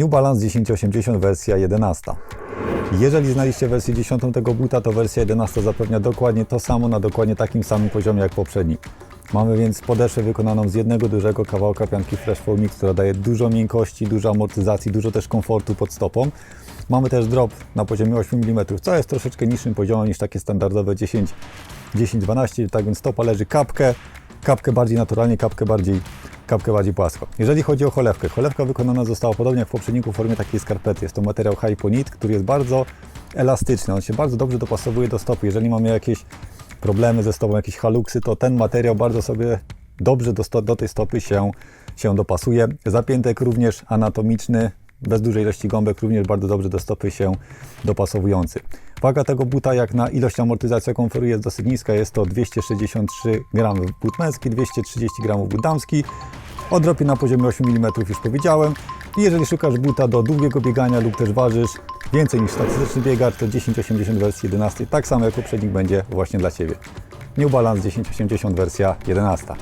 New Balance 1080 wersja 11. Jeżeli znaliście wersję 10 tego buta, to wersja 11 zapewnia dokładnie to samo na dokładnie takim samym poziomie jak poprzedni. Mamy więc podeszwę wykonaną z jednego dużego kawałka pianki Fresh Fall Mix, która daje dużo miękkości, dużo amortyzacji, dużo też komfortu pod stopą. Mamy też drop na poziomie 8 mm, co jest troszeczkę niższym poziomem niż takie standardowe 10, 10-12, tak więc stopa leży kapkę, kapkę bardziej naturalnie, kapkę bardziej, kapkę bardziej płasko. Jeżeli chodzi o cholewkę, cholewka wykonana została podobnie jak w poprzedniku w formie takiej skarpety. Jest to materiał Hyponit, który jest bardzo elastyczny, on się bardzo dobrze dopasowuje do stopy. Jeżeli mamy jakieś problemy ze stopą, jakieś haluksy, to ten materiał bardzo sobie dobrze do, do tej stopy się, się dopasuje. Zapiętek również anatomiczny, bez dużej ilości gąbek, również bardzo dobrze do stopy się dopasowujący. Waga tego buta jak na ilość amortyzacji jaką oferuje jest dosyć niska, jest to 263 g but męski, 230 g but damski. O dropie na poziomie 8 mm już powiedziałem. I jeżeli szukasz buta do długiego biegania lub też ważysz więcej niż statystyczny biegacz, to 1080 wersji 11, tak samo jak poprzednik będzie właśnie dla Ciebie. New Balance 1080 wersja 11.